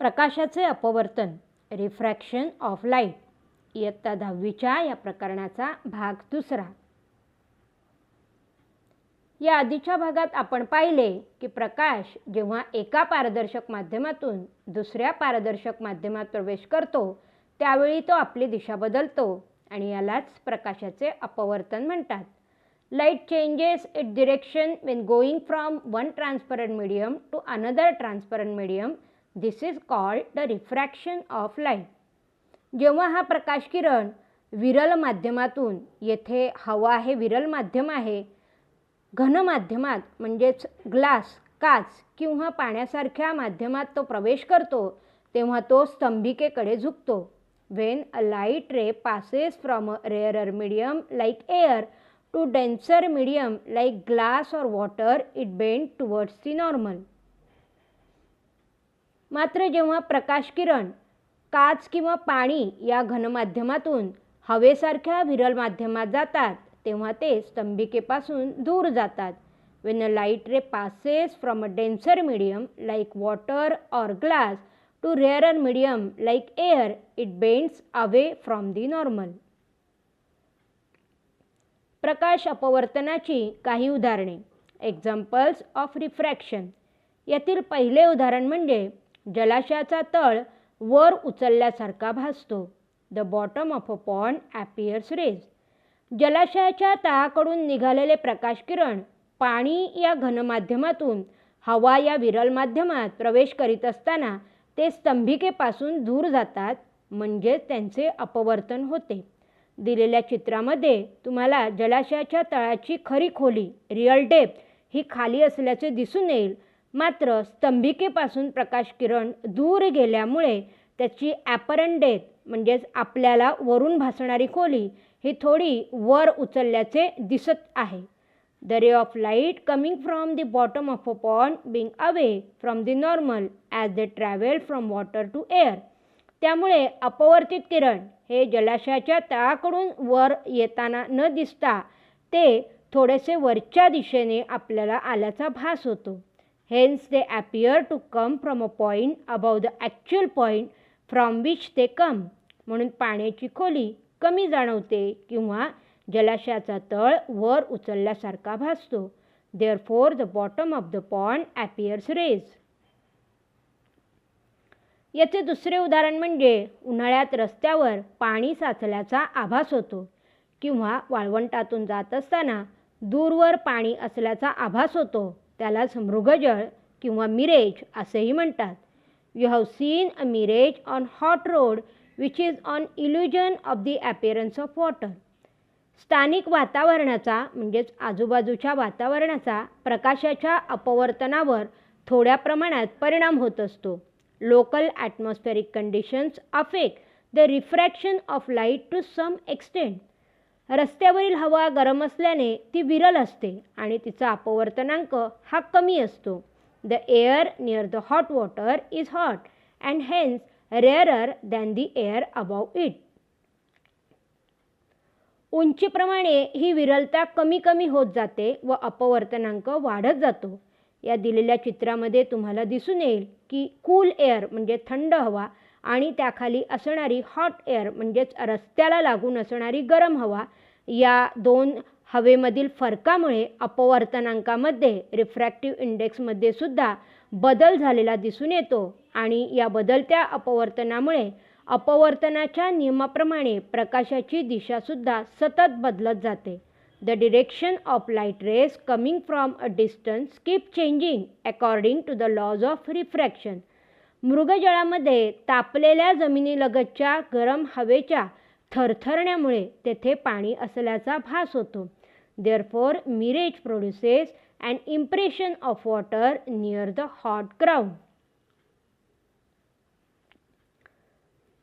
प्रकाशाचे अपवर्तन refraction of light इयत्ता दहावीच्या या प्रकरणाचा भाग दुसरा. या आधीच्या भागात आपण पाहिले की प्रकाश जेव्हा एका पारदर्शक माध्यमातून दुसऱ्या पारदर्शक माध्यमात प्रवेश करतो त्यावेळी तो आपली दिशा बदलतो आणि यालाच प्रकाशाचे अपवर्तन म्हणतात. Light changes it direction when going from one transparent medium to another transparent medium this is called the refraction of light जेव्हा हा प्रकाश किरण विरल माध्यमातून येथे हवा हे विरल माध्यम आहे घन माध्यमात म्हणजेच ग्लास काच किंवा पाण्यासारख्या माध्यमात तो प्रवेश करतो तेव्हा तो स्तंभिकेकडे झुकतो. When a light ray passes from a rarer medium like air to denser medium like glass or water it bend towards the normal मात्र जेव्हा प्रकाश किरण काच किंवा पाणी या घनमाध्यमातून हवेसारख्या विरल माध्यमात जातात तेव्हा ते स्तंभिकेपासून दूर जातात. When a light ray passes from a denser medium like water or glass to rarer medium like air it bends away from the normal प्रकाश अपवर्तनाची काही उदाहरणे. एक्झाम्पल्स ऑफ रिफ्रॅक्शन यातील पहिले उदाहरण म्हणजे जलाशयाचा तळ वर उचलल्यासारखा भासतो. The bottom of a pond appears raised जलाशयाच्या तळाकडून निघालेले प्रकाश किरण पाणी या घनमाध्यमातून हवा या विरल माध्यमात प्रवेश करीत असताना ते स्तंभिकेपासून दूर जातात म्हणजे त्यांचे अपवर्तन होते. दिलेल्या चित्रामध्ये तुम्हाला जलाशयाच्या तळाची खरी खोली रिअल डेप्थ ही खाली असल्याचे दिसून येईल. मात्र स्तंभिकेपासून प्रकाश किरण दूर गेल्यामुळे त्याची ॲपरन डेथ म्हणजेच आपल्याला वरून भासणारी खोली ही थोडी वर उचलल्याचे दिसत आहे. The ray of light coming from the bottom of a pond being away from the normal as they travel from water to air त्यामुळे अपवर्तित किरण हे जलाशयाच्या तळाकडून वर येताना न दिसता ते थोडेसे वरच्या दिशेने आपल्याला आल्याचा भास होतो. Hence they appear to come from a point above the actual point from which they come म्हणून पाण्याची खोली कमी जाणवते किंवा जलाशयाचा तळ वर उचलल्यासारखा भासतो. Therefore the bottom of the pond appears raised याचे दुसरे उदाहरण म्हणजे उन्हाळ्यात रस्त्यावर पाणी साचल्याचा आभास होतो किंवा वाळवंटातून जात असताना दूरवर पाणी असल्याचा आभास होतो. त्यालाच मृगजळ किंवा मिरेज असेही म्हणतात. You have seen a mirage on hot road which is an illusion of the appearance of water स्थानिक वातावरणाचा म्हणजेच आजूबाजूच्या वातावरणाचा प्रकाशाच्या अपवर्तनावर थोड्या प्रमाणात परिणाम होत असतो. Local atmospheric conditions affect the refraction of light to some extent रस्त्यावरील हवा गरम असल्याने ती विरल असते आणि तिचा अपवर्तनांक हा कमी असतो. The air near the hot water is hot and hence rarer than the air above it उंचीप्रमाणे ही विरलता कमी कमी होत जाते व अपवर्तनांक वाढत जातो. या दिलेल्या चित्रामध्ये तुम्हाला दिसून येईल की कूल एअर म्हणजे थंड हवा आणि त्याखाली असणारी हॉट एअर म्हणजेच रस्त्याला लागून असणारी गरम हवा या दोन हवेमधील फरकामुळे अपवर्तनांकामध्ये रिफ्रॅक्टिव्ह इंडेक्समध्ये सुद्धा बदल झालेला दिसून येतो आणि या बदलत्या अपवर्तनामुळे अपवर्तनाच्या नियमाप्रमाणे प्रकाशाची दिशासुद्धा सतत बदलत जाते. The direction of light rays coming from a distance keep changing according to the laws of refraction मृगजळामध्ये तापलेल्या जमिनीलगतच्या गरम हवेच्या थरथरण्यामुळे तेथे पाणी असल्याचा भास होतो. Therefore mirage produces and impression of water near the hot ground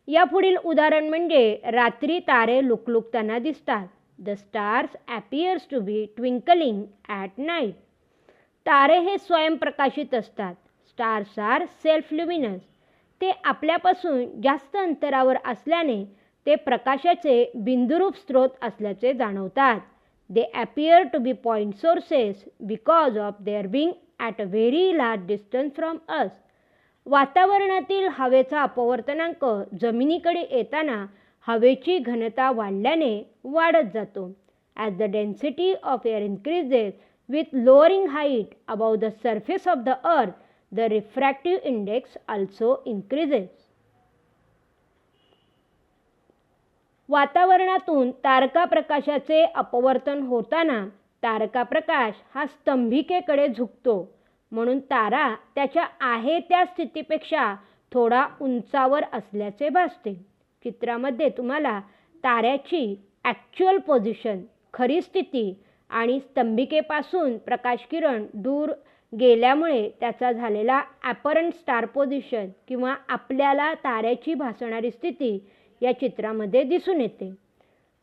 यापुढील उदाहरण म्हणजे रात्री तारे लुकलुकताना दिसतात. The stars appears to be twinkling at night तारे हे स्वयंप्रकाशित असतात. स्टार्स आर सेल्फ ल्युमिनस ते आपल्यापासून जास्त अंतरावर असल्याने ते प्रकाशाचे बिंदुरूप स्रोत असल्याचे जाणवतात. They appear to be point sources because of their being at a very large distance from us वातावरणातील हवेचा अपवर्तनांक जमिनीकडे येताना हवेची घनता वाढल्याने वाढत जातो. As the density of air increases with lowering height above the surface of the earth the refractive index also increases वातावरणातून तारका प्रकाशाचे अपवर्तन होताना तारका प्रकाश हा स्तंभिकेकडे झुकतो. म्हणून तारा त्याच्या आहे त्या स्थितीपेक्षा थोडा उंचावर असल्याचे भासते. चित्रामध्ये तुम्हाला ताऱ्याची ॲक्च्युअल पोझिशन खरी स्थिती आणि स्तंभिकेपासून प्रकाशकिरण दूर गेल्यामुळे त्याचा झालेला ॲपरंट स्टार पोझिशन किंवा आपल्याला ताऱ्याची भासणारी स्थिती या चित्रामध्ये दिसून येते.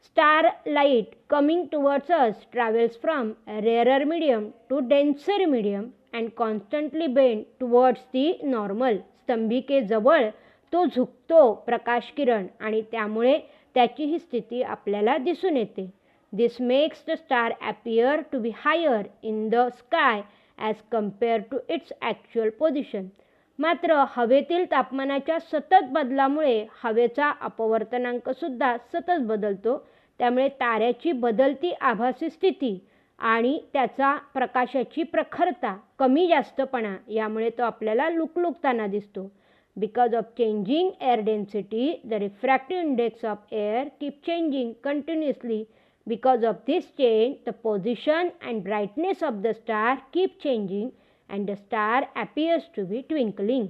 Star light coming towards us travels from rarer medium to denser medium and constantly bend towards the normal स्तंभिकेजवळ तो झुकतो प्रकाश किरण आणि त्यामुळे त्याची ही स्थिती आपल्याला दिसून येते. This makes the star appear to be higher in the sky as compare to its actual position मात्र हवेतील तापमानाच्या सतत बदलामुळे हवेचा अपवर्तनांकसुद्धा सतत बदलतो. त्यामुळे ताऱ्याची बदलती आभासी स्थिती आणि त्याचा प्रकाशाची प्रखरता कमी जास्तपणा यामुळे तो आपल्याला लुकलुकताना दिसतो. Because of changing air density the refractive index of air keep changing continuously because of this change the position and brightness of the star keep changing and the star appears to be twinkling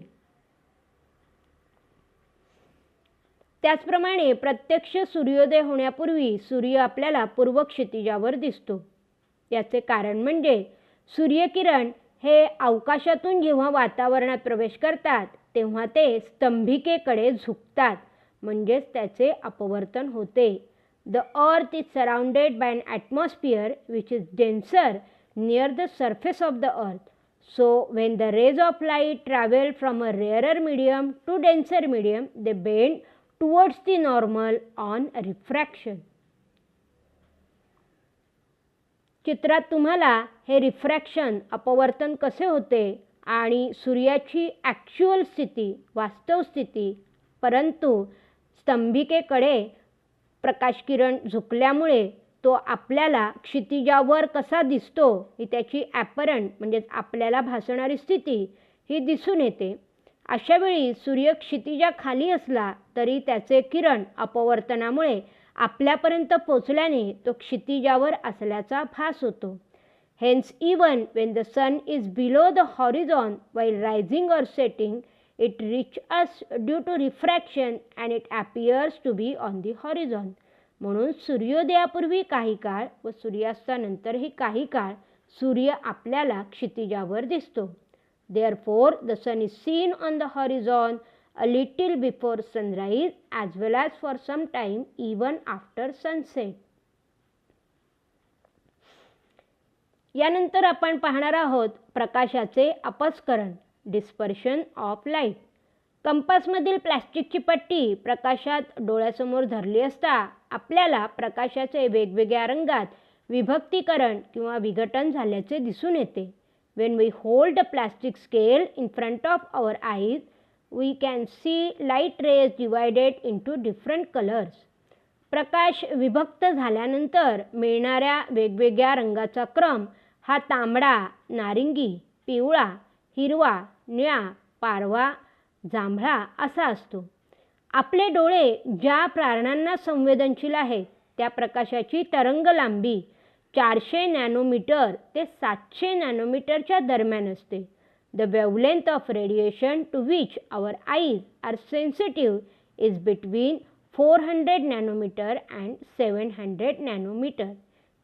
त्याचप्रमाणे प्रत्यक्ष सूर्योदय होण्यापूर्वी सूर्य आपल्याला पूर्व क्षितिजावर दिसतो. याचे कारण म्हणजे सूर्यकिरण हे अवकाशातून जेव्हा वातावरणात प्रवेश करतात तेव्हा ते स्तंभिकेकडे झुकतात म्हणजेच त्याचे अपवर्तन होते. The earth is surrounded by an atmosphere which is denser near the surface of the earth so when the rays of light travel from a rarer medium to denser medium, they bend towards the normal on refraction चित्रात तुम्हाला हे refraction अपवर्तन कसे होते आणि सूर्याची actual स्थिती वास्तव स्थिती परंतु स्तंभिकेकडे प्रकाशकिरण झुकल्यामुळे तो आपल्याला क्षितिजावर कसा दिसतो ही त्याची ॲपरंट म्हणजेच आपल्याला भासणारी स्थिती ही दिसून येते. अशावेळी सूर्य क्षितिजाखाली असला तरी त्याचे किरण अपवर्तनामुळे आपल्यापर्यंत पोचल्याने तो क्षितिजावर असल्याचा भास होतो. Hence even when the sun is below the horizon while rising or setting it reach us due to refraction and it appears to be on the horizon म्हणून सूर्योदयापूर्वी काही काळ व सूर्यास्तानंतरही काही काळ सूर्य आपल्याला क्षितिजावर दिसतो. Therefore the sun is seen on the horizon a little before sunrise as well as for some time even after sunset यानंतर आपण पाहणार आहोत प्रकाशाचे अपस्करण डिस्पर्शन ऑफ लाइट कंपासमधील प्लॅस्टिकची पट्टी प्रकाशात डोळ्यासमोर धरली असता आपल्याला प्रकाशाचे वेगवेगळ्या रंगात विभक्तीकरण किंवा विघटन झाल्याचे दिसून येते. When we hold a plastic scale in front of our eyes we can see light light rays into different colours प्रकाश विभक्त झाल्यानंतर मिळणाऱ्या वेगवेगळ्या रंगाचा क्रम हा तांबडा नारिंगी पिवळा हिरवा निळा पारवा जांभळा असा असतो. आपले डोळे ज्या प्राणांना संवेदनशील आहेत त्या प्रकाशाची तरंग लांबी चारशे नॅनोमीटर ते सातशे नॅनोमीटरच्या दरम्यान असते. The wavelength of radiation to which our eyes are sensitive is between four hundred nanometer and 700 nanometer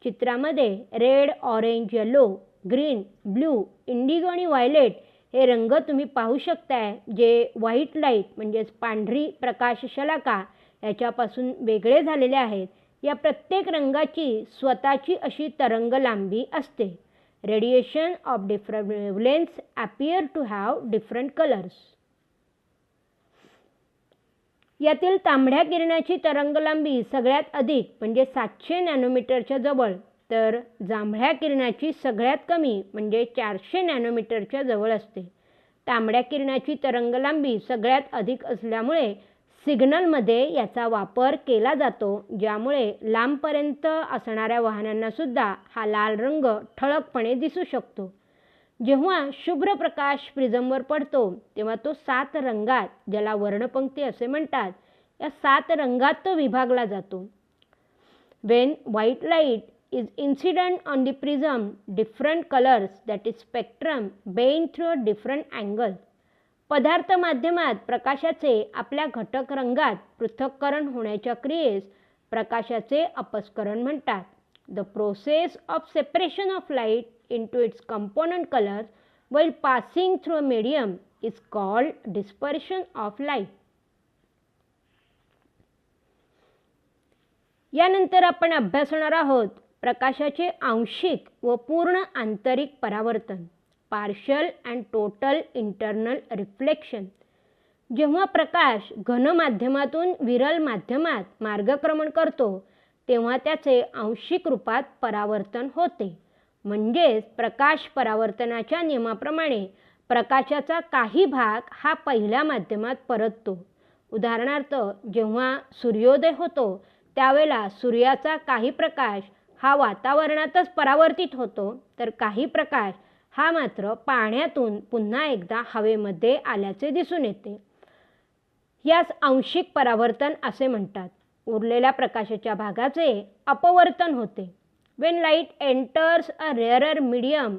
चित्रामध्ये red orange yellow green blue indigo आणि व्हायलेट हे रंग तुम्ही पाहू शकताय जे व्हाईट लाइट म्हणजेच पांढरी प्रकाश शलाका याच्यापासून वेगळे झालेले आहेत. या प्रत्येक रंगाची स्वतःची अशी तरंग लांबी असते. Radiation of different wavelengths appear to have different colours यातील तांबड्या किरणाची तरंगलांबी सगळ्यात अधिक म्हणजे सातशे नॅनोमीटरच्या जवळ तर जांभळ्या किरणाची सगळ्यात कमी म्हणजे चारशे नॅनोमीटरच्या जवळ असते. तांबड्या किरणाची तरंगलांबी सगळ्यात अधिक असल्यामुळे सिग्नलमध्ये याचा वापर केला जातो ज्यामुळे लांबपर्यंत असणाऱ्या वाहनांना सुद्धा हा लाल रंग ठळकपणे दिसू शकतो. जेव्हा शुभ्र प्रकाश प्रिझमवर पडतो तेव्हा तो सात रंगात ज्याला वर्णपंक्ती असे म्हणतात या सात रंगात तो विभागला जातो. When white light is incident on the prism different colours that is spectrum bend through a different angle पदार्थ माध्यमात प्रकाशाचे आपल्या घटक रंगात पृथक्करण होण्याच्या क्रियेस प्रकाशाचे अपस्करण म्हणतात. The process of separation of light into its component colours well passing through a medium is called dispersion of light यानंतर आपण अभ्यासणार आहोत प्रकाशाचे आंशिक व पूर्ण आंतरिक परावर्तन partial and total internal reflection जेव्हा प्रकाश घन माध्यमातून विरल माध्यमात मार्गक्रमण करतो तेव्हा त्याचे आंशिक रूपात परावर्तन होते. म्हणजेच प्रकाश परावर्तनाच्या नियमाप्रमाणे प्रकाशाचा काही भाग हा पहिल्या माध्यमात परततो. उदाहरणार्थ जेव्हा सूर्योदय होतो त्यावेळेला सूर्याचा काही प्रकाश हा वातावरणातच परावर्तित होतो तर काही प्रकाश हा मात्र पाण्यातून पुन्हा एकदा हवेमध्ये आल्याचे दिसून येते. यास आंशिक परावर्तन असे म्हणतात. उरलेल्या प्रकाशाच्या भागाचे अपवर्तन होते. When light enters a rarer medium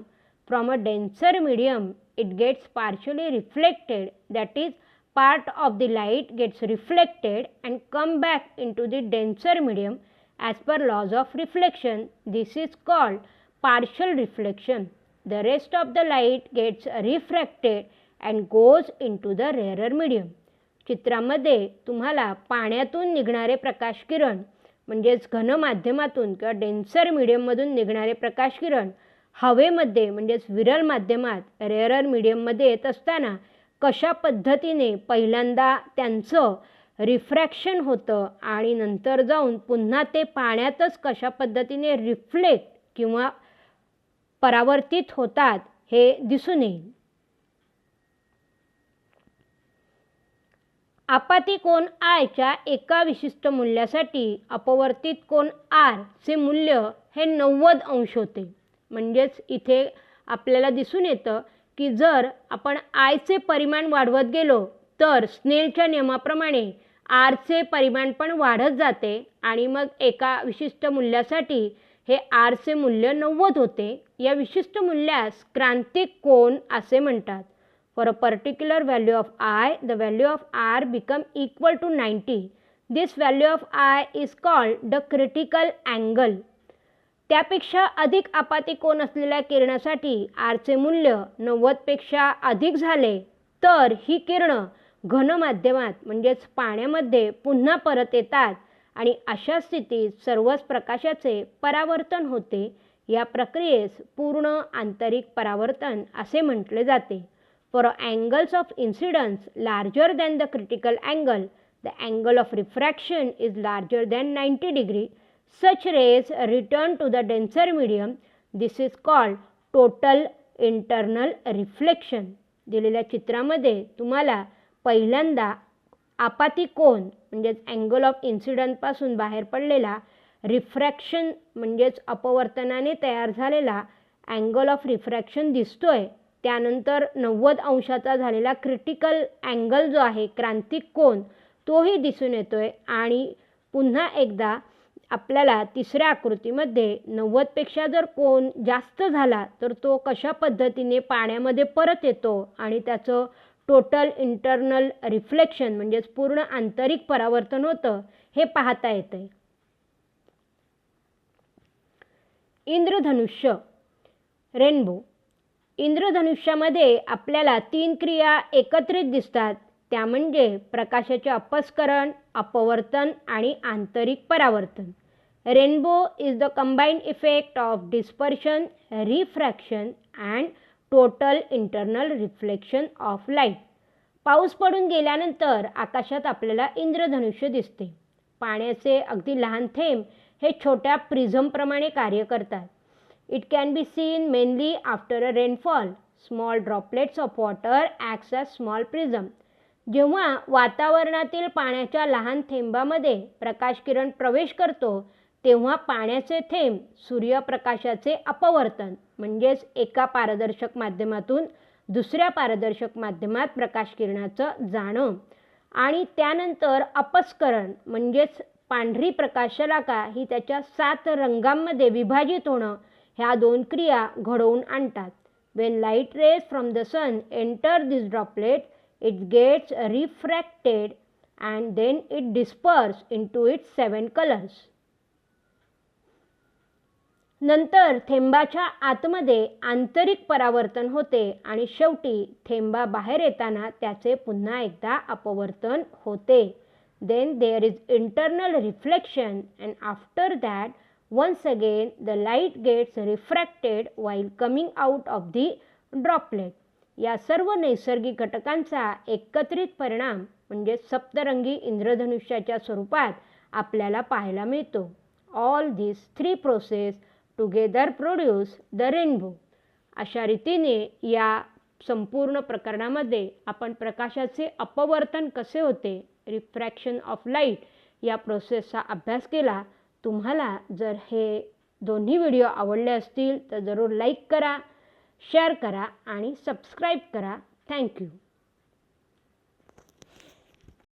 from a denser medium it gets partly reflected that is part of the light gets reflected and come back into the denser medium as per laws of reflection. This is called partial reflection. The rest of the light gets refracted and goes into the rarer medium. चित्रामध्ये तुम्हाला पाण्यातून निघणारे प्रकाश किरण म्हणजेच घन माध्यमातून किंवा denser मिडियममधून निघणारे प्रकाश किरण हवेमध्ये म्हणजेच विरल माध्यमात रेअरर मिडियममध्ये येत असताना कशा पद्धतीने पहिल्यांदा त्यांचं रिफ्रॅक्शन होतं आणि नंतर जाऊन पुन्हा ते पाण्यातच कशा पद्धतीने रिफ्लेक्ट किंवा परावर्तित होतात हे दिसून येईल. आपाती कोण आयच्या एका विशिष्ट मूल्यासाठी अपवर्तित कोण आर चे मूल्य हे नव्वद अंश होते. म्हणजेच इथे आपल्याला दिसून येतं की जर आपण आयचे परिमाण वाढवत गेलो तर स्नेलच्या नियमाप्रमाणे आरचे परिमाण पण वाढत जाते आणि मग एका विशिष्ट मूल्यासाठी हे आरचे मूल्य नव्वद होते. या विशिष्ट मूल्यास क्रांतिक कोण असे म्हणतात. For a particular value of i the value of r become equal to ninety this value of i is called the critical angle त्यापेक्षा अधिक आपाती कोण असलेल्या किरणासाठी आरचे मूल्य नव्वदपेक्षा अधिक झाले तर ही किरणं घनमाध्यमात म्हणजेच पाण्यामध्ये पुन्हा परत येतात आणि अशा स्थितीत सर्वच प्रकाशाचे परावर्तन होते. या प्रक्रियेस पूर्ण आंतरिक परावर्तन असे म्हटले जाते. For angles of incidence larger than the critical angle the angle of refraction is larger than ninety degree such rays return to the denser medium this is called total internal reflection दिलेल्या चित्रामध्ये तुम्हाला पहिल्यांदा आपाती कोन म्हणजेच angle of इन्सिडंटपासून बाहेर पडलेला refraction म्हणजेच अपवर्तनाने तयार झालेला अँगल ऑफ रिफ्रॅक्शन दिसतोय. त्यानंतर नव्वद अंशाचा झालेला क्रिटिकल अँगल जो आहे क्रांतिक कोन तोही दिसून येतो आहे आणि पुन्हा एकदा आपल्याला तिसऱ्या आकृतीमध्ये नव्वदपेक्षा जर कोण जास्त झाला तर तो कशा पद्धतीने पाण्यामध्ये परत येतो आणि त्याचं टोटल इंटरनल रिफ्लेक्शन म्हणजेच पूर्ण आंतरिक परावर्तन होतं हे पाहता येतं इंद्रधनुष्य रेनबो इंद्रधनुष्यामध्ये आपल्याला तीन क्रिया एकत्रित दिसतात त्या म्हणजे प्रकाशाचे अपस्करण अपवर्तन आणि आंतरिक परावर्तन. Rainbow is the combined effect of dispersion refraction and total internal reflection of light. पाऊस पडून गेल्यानंतर आकाशात आपल्याला इंद्रधनुष्य दिसते. पाण्याचे अगदी लहान थेंब हे छोट्या प्रिझमप्रमाणे कार्य करतात. It can be seen mainly after a rainfall small droplets of water acts a small prism जेव्हा वातावरणातील पाण्याच्या लहान थेंबामध्ये प्रकाशकिरण प्रवेश करतो तेव्हा पाण्याचे थेंब सूर्यप्रकाशाचे अपवर्तन म्हणजेच एका पारदर्शक माध्यमातून दुसऱ्या पारदर्शक माध्यमात प्रकाशकिरणाचं जाणं. आणि त्यानंतर अपस्करण म्हणजेच पांढरी प्रकाशलाका ही त्याच्या सात रंगांमध्ये विभाजित होणं ह्या दोन क्रिया घडवून आणतात. When light rays from the sun enter this droplet it gets refracted and then it disperse into its seven colours नंतर थेंबाच्या आतमध्ये आंतरिक परावर्तन होते आणि शेवटी थेंबा बाहेर येताना त्याचे पुन्हा एकदा अपवर्तन होते. Then there is internal reflection and after that once again the light gets refracted while coming out of the droplet या सर्व नैसर्गिक घटकांचा एकत्रित परिणाम म्हणजे सप्तरंगी इंद्रधनुष्याच्या स्वरूपात आपल्याला पाहायला मिळतो. All this three process together produce the rainbow अशा रीतीने या संपूर्ण प्रकरणामध्ये आपण प्रकाशाचे अपवर्तन कसे होते रिफ्रॅक्शन ऑफ लाइट या प्रोसेसचा अभ्यास केला. तुम्हाला जर हे दोन्ही व्हिडिओ आवडले असतील तर जरूर लाईक करा शेअर करा आणि सबस्क्राईब करा. थँक्यू